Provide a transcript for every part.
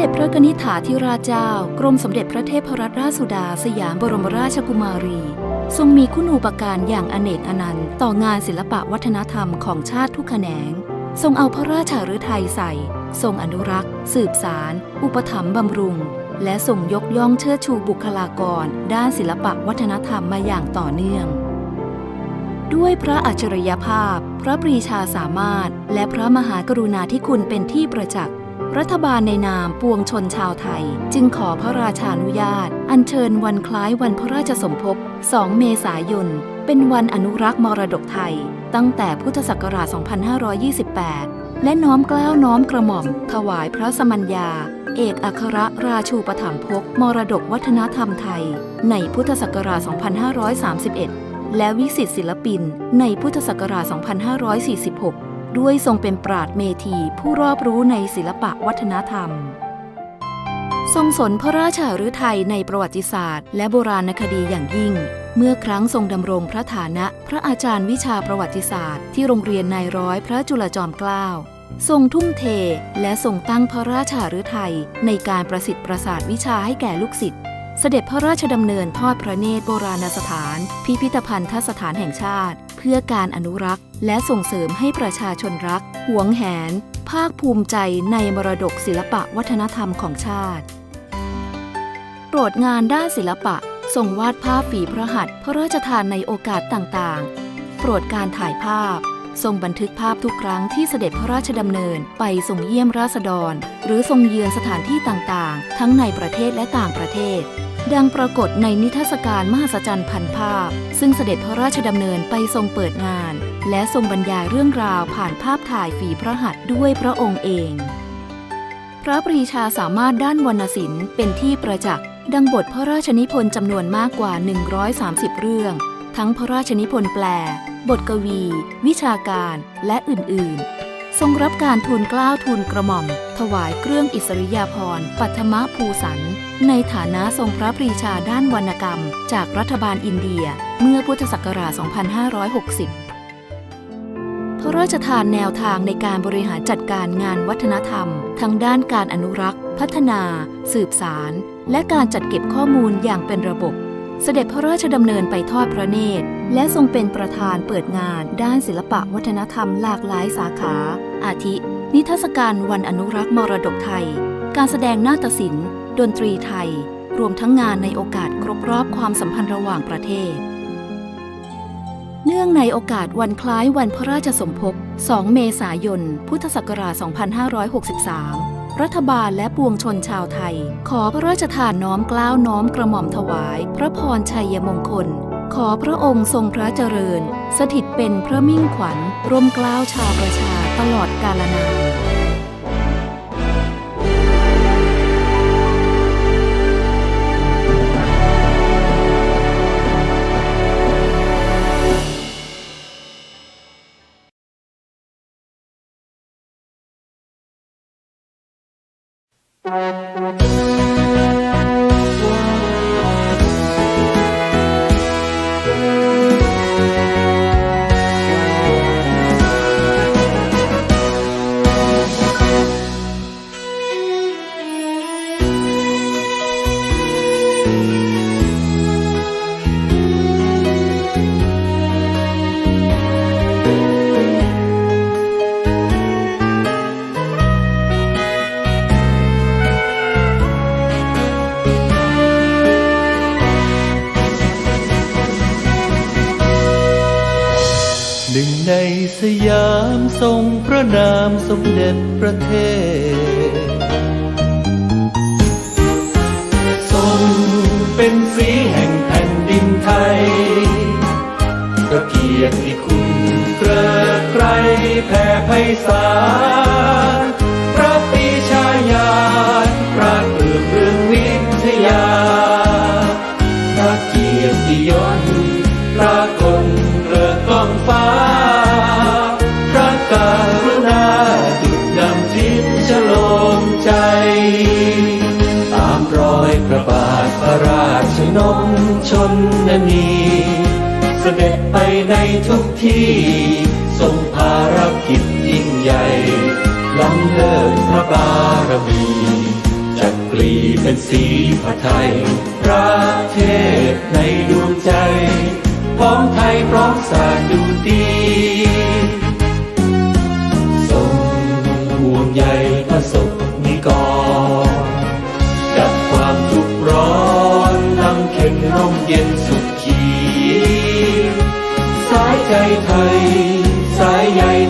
เด็จพระกนิษฐาธิราชเจ้า กรมสมเด็จพระเทพรัตนราชสุดา สยามบรมราชกุมารี ทรงมีคุณูปการอย่างอเนกอนันต์ ต่องานศิลปะวัฒนธรรมของชาติทุกแขนง ทรงเอาพระราชาฤทัยใส่ ทรงอนุรักษ์ สืบสาร อุปถัมภ์บำรุง และทรงยกย่องเชิดชูบุคลากร ด้านศิลปะวัฒนธรรมมาอย่างต่อเนื่อง ด้วยพระอัจฉริยภาพ พระปรีชาสามารถ และพระมหากรุณาธิคุณเป็นที่ประจักษ์ รัฐบาลในนามปวงชนชาวไทย จึงขอพระราชานุญาต อัญเชิญวันคล้ายวันพระราชสมภพ 2 เมษายน เป็นวันอนุรักษ์มรดกไทย ตั้งแต่พุทธศักราช 2528 และน้อมกล้าวน้อมกระหม่อม ถวายพระสมัญญา เอกอัครราชูปถัมภกมรดกวัฒนธรรมไทย ในพุทธศักราช 2531 และวิสิตศิลปิน ในพุทธศักราช 2546 ด้วยทรงเป็นปราดเมธีผู้รอบรู้ในศิลปะวัฒนธรรม ทรงสนพระราชาฤทัยในประวัติศาสตร์ และโบราณคดีอย่างยิ่ง เมื่อครั้งทรงดำรงพระฐานะพระอาจารย์วิชาประวัติศาสตร์ ที่โรงเรียนนายร้อยพระจุลจอมเกล้าทรงทุ่มเทและทรงตั้งพระราชาฤทัยในการประสิทธิ์ประสาทวิชาให้แก่ลูกศิษย์ เสด็จพระราชดำเนินทอดพระเนตรโบราณสถาน พิพิธภัณฑสถานแห่งชาติ เพื่อการอนุรักษ์ และส่งเสริมให้ประชาชนรัก หวงแหน ภาคภูมิใจในมรดกศิลปะวัฒนธรรมของชาติ โปรดงานด้านศิลปะทรงวาดภาพฝีพระหัตถ์พระราชทานในโอกาสต่างๆ โปรดการถ่ายภาพ ทรงบันทึกภาพทุกครั้งที่เสด็จพระราชดำเนินไปทรงเยี่ยมราษฎร หรือทรงเยือนสถานที่ต่างๆ ทั้งในประเทศและต่างประเทศ ดังปรากฏในนิทรรศการมหัศจรรย์พันภาพ ซึ่งเสด็จพระราชดำเนินไปทรงเปิดงาน และทรงบรรยายเรื่องราวผ่านภาพถ่ายฝีพระหัตถ์ด้วยพระองค์เอง พระปรีชาสามารถด้านวรรณศิลป์เป็นที่ประจักษ์ดังบทพระราชนิพนธ์จำนวนมากกว่า 130 เรื่อง ทั้งพระราชนิพนธ์แปล บทกวี วิชาการ และอื่น ๆ ทรงรับการทูลเกล้าทูลกระหม่อม ถวายเครื่องอิสริยาภรณ์ปัทมภูสัน ในฐานะทรงพระปรีชาด้านวรรณกรรม จากรัฐบาลอินเดีย เมื่อพุทธศักราช 2560 พระราชทานแนวทางในการบริหารจัดการงานวัฒนธรรม ทั้งด้านการอนุรักษ์ พัฒนา สืบสาร และการจัดเก็บข้อมูลอย่างเป็นระบบ เสด็จพระราชดำเนินไปทอดพระเนตรและทรงเป็นประธานเปิดงานด้านศิลปะวัฒนธรรมหลากหลายสาขา อาทิ นิทรรศการวันอนุรักษ์มรดกไทย การแสดงนาฏศิลป์ ดนตรีไทย รวมทั้งงานในโอกาสครบรอบความสัมพันธ์ระหว่างประเทศ เนื่องในโอกาสวันคล้ายวันพระราชสมภพ 2 เมษายน พุทธศักราช 2563 รัฐบาลและปวงชนชาวไทย ขอพระราชทานน้อมเกล้าวน้อมกระหม่อมถวาย พระพรชัยมงคล อพระองค์ทรงพระเจริญ สถิตเป็นพระมิ่งขวัญร่มกล้าวชาวประชาตลอดกาลนาน ยามทรงพระนามสมเด็จพระเทพทรงเป็นสีแห่งแผ่นดินไทยพระเกียรติคุณเกริกไกรแผ่ไพศาล ณี เสด็จไปในทุกที่ ทรงภารกิจยิ่งใหญ่ ล้ำเลิศพระบารมีจักรีเป็นสีพระไทยพระเทศในดวงใจ พร้อมไทยพร้อมสาดูดี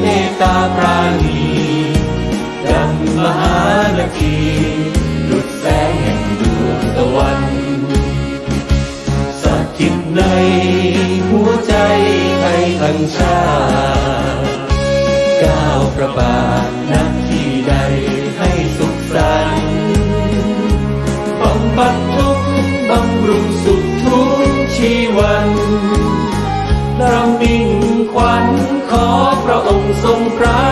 เมตตาปราณีดังมหานาทีดุจแสงแห่งดวงตะวันสถิตในหัวใจไทยทั้งชาติก้าวพระบาทณที่ใดให้สุขสันต์บำบัดทุกข์บำรุงสุขทุกชีวันรำมิ่งขวัญ ขอพระองค์ทรงพระ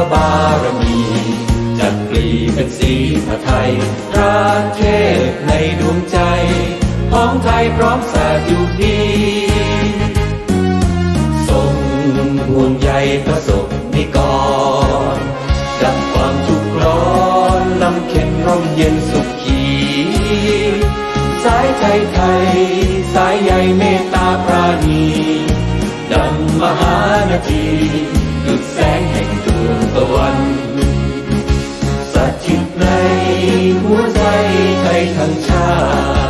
ระบารมีจักรีเป็นสีพระไทยระเทศในดวงใจพ้องไทยพร้อมสาดอยู่ดีทรงห่วงใยพระศพนิกรดับความทุกข์ร้อนนำเข็นร่มเย็นสุขี สายใจไทย สายใยเมตตาปราณีดังมหานาที ทั้งชาติ